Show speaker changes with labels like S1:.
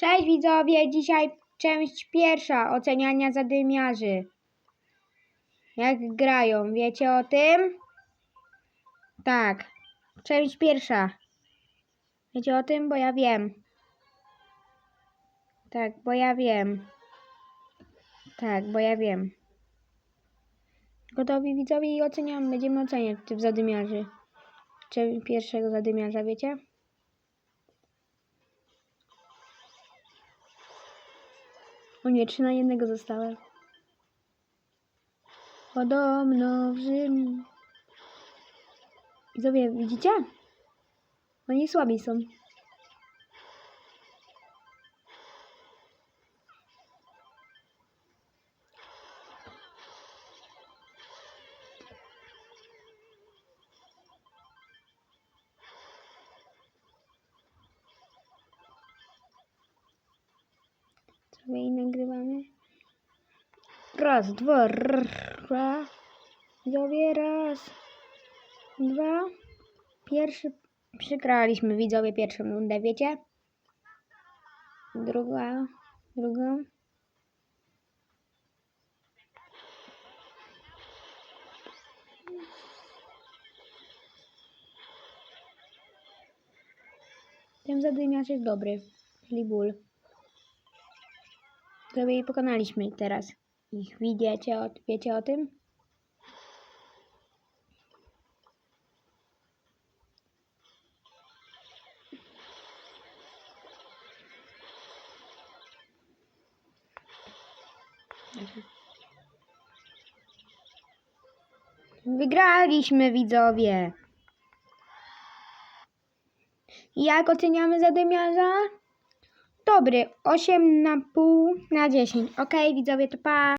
S1: Cześć widzowie, dzisiaj część pierwsza oceniania zadymiarzy. Jak grają, wiecie o tym? Tak, część pierwsza. Wiecie o tym? Bo ja wiem. Tak, bo ja wiem. Tak, bo ja wiem. Gotowi widzowie i oceniamy, będziemy oceniać tych zadymiarzy. Czy pierwszego zadymiarza, wiecie? O nie, trzy na jednego zostałem. Podobno w Rzym. Widzowie, widzicie? Oni słabi są. Sobie i nagrywamy. Raz, dwa, dwa. Widzowie, raz, dwa. Pierwszy, przegraliśmy widzowie pierwszą rundę, wiecie? Druga, drugą. Ten zadymiarz jest dobry, czyli ból. Sobie jej pokonaliśmy teraz. Ich widzicie, o, wiecie o tym? Wygraliśmy widzowie. Jak oceniamy zadymiarza? Dobry, 8 na pół na 10. Ok, widzowie, to pa.